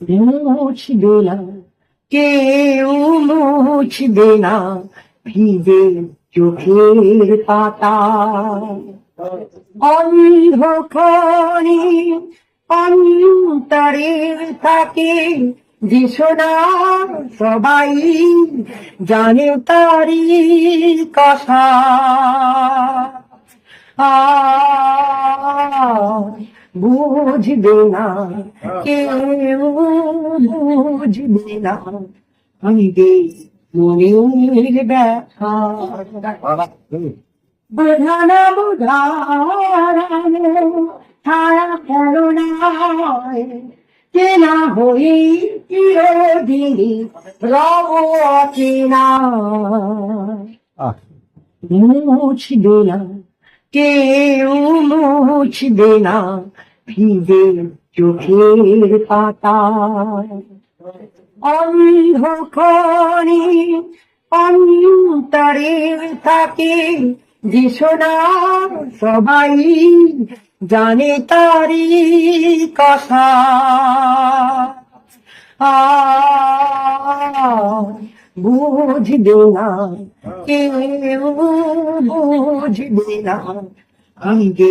মুছবে না, কেউ মুছবে না, ভিজে চোখের পাতা অন্ধকারে অন্তরে থাকে দিশনা সবাই জানে তারি কথা। আ বুঝবে না কেউ বুঝবে না। আমি মনের ব্যথা। কেন হই চিরদিনই রব অচেনা মুছবে না কেউ মুছবে না। ভিজে চোখের পাতা অন্ধকারে অন্তরে থাকে দিশনা সবাই জানে তারি কথা। বুঝবে না, কেউ বুঝবে না আমি যে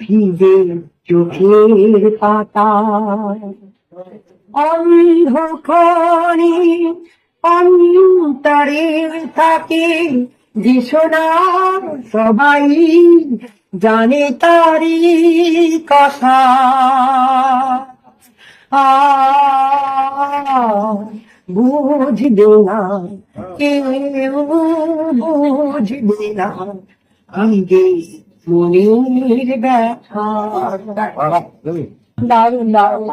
ভিজে চোখের পাতা অন্ধকারে অন্তরে থাকে দিশনা সবাই জানে তারি কথা। আ, বুঝবে না কেউ, বুঝবে না। আমি মনের ব্যথা দারুণ দারুণ